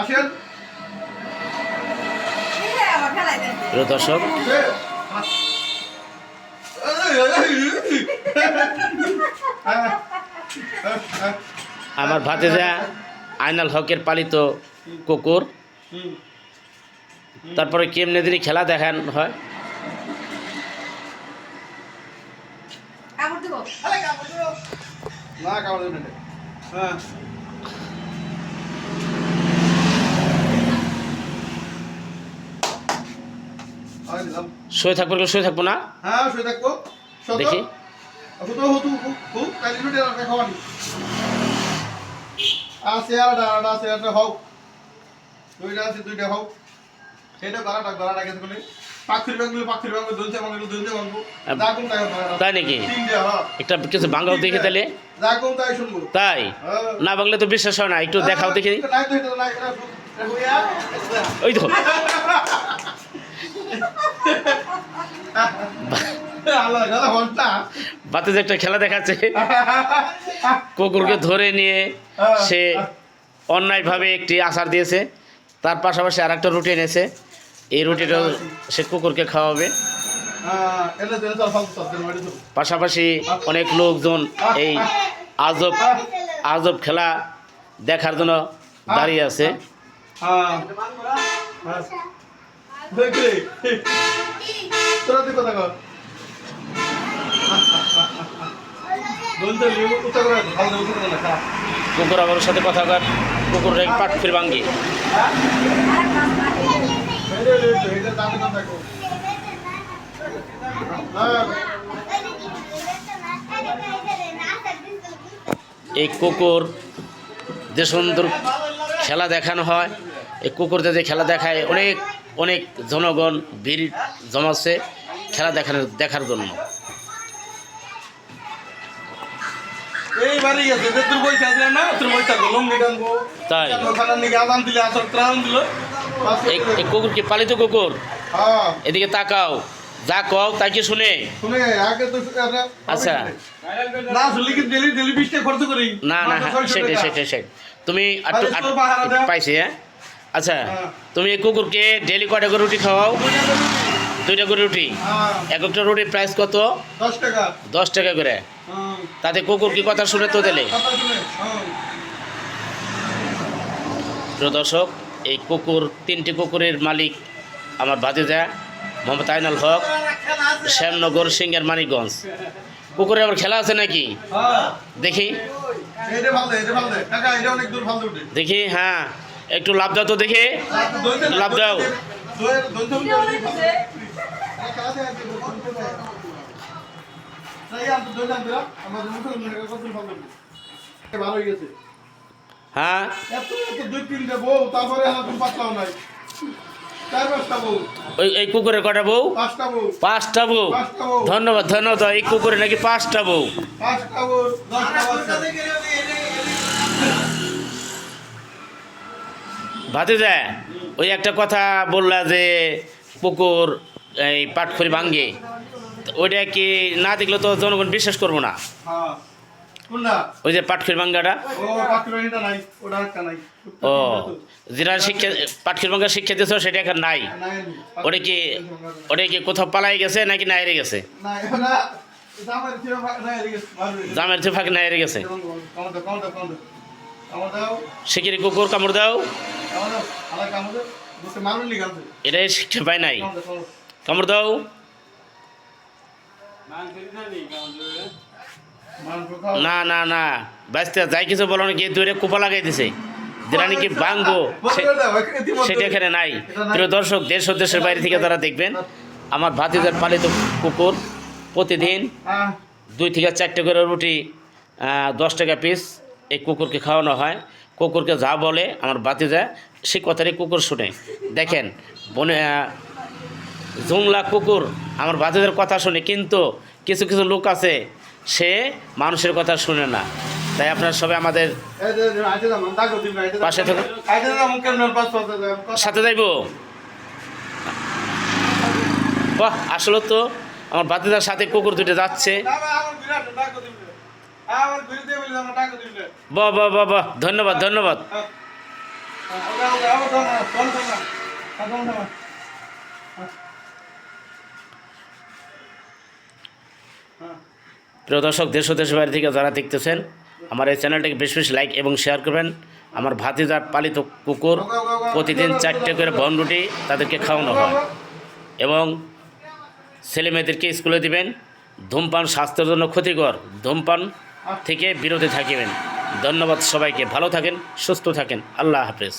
আসেন। প্রিয় দর্শক। আমার ভাতিজা আইনাল হকের পালিত কুকুর। তারপরে কেমনে দিনই খেলা দেখান হয়? না কামড় দেবেন না। হ্যাঁ শুয়ে থাকব শুয়ে থাকব না? হ্যাঁ শুয়ে থাকব। দেখি। দুইটা আছে দুইটা হোক সেটা গলাটা গলাটা গেছে বলে। তাই নাকি? হ্যাঁ। একটা কিছু বাংলাও দেখে তাহলে? তাই হ্যাঁ। না বাংলা তো বিশ্বাস হয় না একটু দেখাও দেখি। ওই তো। বাতে যে একটা খেলা দেখাচ্ছে কুকুরকে ধরে নিয়ে সে অন্যায়ভাবে একটি আচার দিয়েছে তার পাশাপাশি আর একটা রুটি এনেছে। এই রুটিটাও সে কুকুরকে খাওয়াবে। হ্যাঁ পাশাপাশি অনেক লোকজন এই আজব আজব খেলা দেখার জন্য দাঁড়িয়ে আছে। হ্যাঁ খারাপ কুকুর আমার সাথে কথা কর। কুকুর এক পাট ফির ভাঙ্গি এই কুকুর যে সুন্দর খেলা দেখানো হয়। এই কুকুর যে খেলা দেখায় অনেক অনেক জনগণ ভিড় জমাচ্ছে খেলা দেখানোর দেখার জন্য। তাই। এই কুকুর কি পালিত কুকুর? হ্যাঁ। এদিকে তাকাও। যা কও তাই কি শুনে? তো আচ্ছা। না না সেটাই সেটাই সেটাই। তুমি পাইছি হ্যাঁ? আচ্ছা হ্যাঁ। তুমি এই কুকুরকে ডেলি কয়টা করে রুটি খাওয়াও? দুইটা করে রুটি। হ্যাঁ। এক একটা রুটির প্রাইস কত? দশ টাকা। দশ টাকা করে। তাতে কুকুর কি কথা শুনে তো দিলে? প্রিয় দর্শক এই কুকুর, তিনটি কুকুরের মালিক আমার ভাতিজা, মোহাম্মদ আইনাল হক, শ্যামনগর সিংহের মানিকগঞ্জ। কুকুরে আবার খেলা আছে নাকি? দেখি। দেখি হ্যাঁ। একটু লাভ দাও তো দেখি। লাভ দাও। গেছে। হ্যাঁ? এই কুকুরের কটা বউ? পাঁচটা বউ। ধন্যবাদ ধন্যবাদ। এই কুকুরে নাকি পাঁচটা বউ? ভাতিজা ওই একটা কথা বললা যে পুকুর এই পাটখড়ি ভাঙ্গে। ওইটা কি না দেখলে তো জনগণ বিশ্বাস করব না? হ্যাঁ। ওই যে পাটখড়ি ভাঙ্গাটা ও যেটা শিক্ষা পাটখড়ি ভাঙ্গা শিক্ষা দিয়েছ সেটা এখন নাই। নাই ওটা কি ওটা কি কোথাও পালাই গেছে নাকি নাইরে গেছে? জামের থেকে ফাঁকি নাইরে গেছে শিখিরি কুকুর কামড় দাও। এটাই শিক্ষা পায় নাই। কামড় দাও। না না না। বাঁচতে যাই কিছু বলো না, গিয়ে দূরে কুপা লাগাই দিছে। যেটা নাকি বাঙ্গো সেটা এখানে নাই। প্রিয় দর্শক, দেশ ও দেশের বাইরে থেকে তারা দেখবেন, আমার ভাতিজার পালিত কুকুর প্রতিদিন দুই থেকে চারটে করে রুটি দশ টাকা পিস এই কুকুরকে খাওয়ানো হয়। কুকুরকে যা বলে, আমার ভাতিজা, সে কথারই কুকুর শুনে। দেখেন, বনে জুংলা কুকুর আমার ভাতিজার কথা শুনে, কিন্তু কিছু কিছু লোক আছে, সে মানুষের কথা শুনে না। তাই আপনারা সবাই আমাদের পাশে সাথে যাইব? বাহ, আসলে তো। আমার ভাতিজার সাথে কুকুর দুটো যাচ্ছে। বাহ বাহ বাহ বাহ, ধন্যবাদ ধন্যবাদ। হ্যাঁ প্রিয় দর্শক, দেশ ও দেশের বাইরে থেকে যারা দেখতেছেন, আমার এই চ্যানেলটাকে বেশ বেশি লাইক এবং শেয়ার করবেন। আমার ভাতিজার পালিত কুকুর প্রতিদিন চারটে করে বন রুটি তাদেরকে খাওয়ানো হয় এবং ছেলে মেয়েদেরকে স্কুলে দিবেন। ধূমপান স্বাস্থ্যের জন্য ক্ষতিকর, ধূমপান থেকে বিরতি থাকিবেন। ধন্যবাদ সবাইকে। ভালো থাকেন, সুস্থ থাকেন। আল্লাহ হাফেজ।